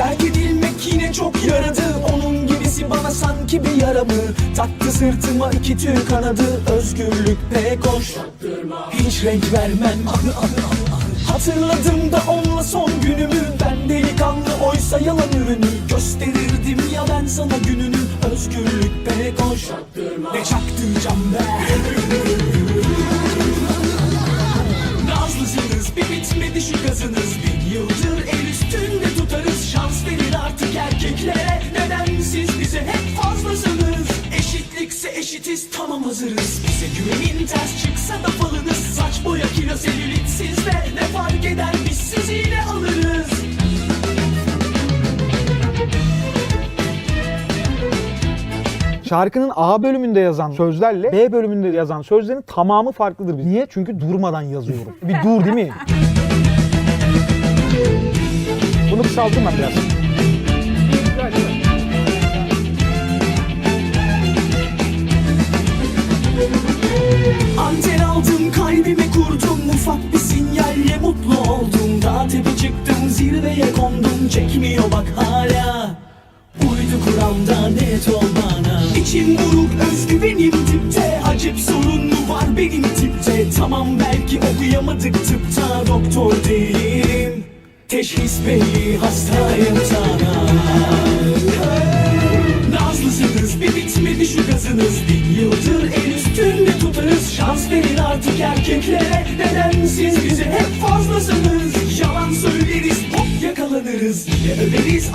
Terk edilmek yine çok yaradı. Onun gibisi bana sanki bir yara mı? Taktı sırtıma iki tüy kanadı. Özgürlük pek hoş Hiç renk vermem. Anı anı anı Hatırladım da onunla son günümü. Ben delikanlı oysa yalan ürünü. Gösterirdim ya ben sana gününü. Özgürlük pek hoş Ne çaktıracağım ben şu gazınız Bin yıldır el üstünde tutarız Şans verin artık erkeklere Neden siz bize hep fazlasınız Eşitlikse eşitiz tamam hazırız Bize güvenin ters çıksa da falınız Saç boya kilo selülit sizde Ne fark eder biz sizi yine alırız Şarkının A bölümünde yazan sözlerle B bölümünde yazan sözlerin tamamı farklıdır. Niye? Çünkü durmadan yazıyorum. Bir dur değil mi? Bunu kısaltayım ben biraz. Anten aldım kalbime kurdum. Ufak bir sinyalle mutlu oldum. Dağ tepe çıktım zirveye kondum. Çekmiyor bak hala. Uydu kuramda net ol bana. İçim buruk özgüvenim dipte Acip sorun mu var benim tipte. Tamam belki okuyamadık tıpta. Doktor değilim Teşhis belli hastayım sana. Nazlısınız bir bitmedi şu gazınız. Bin yıldır el üstünde tutarız. Şans verin artık erkeklere. Neden siz bize hep fazlasınız? Yalan söyleriz hop yakalanırız. Yine överiz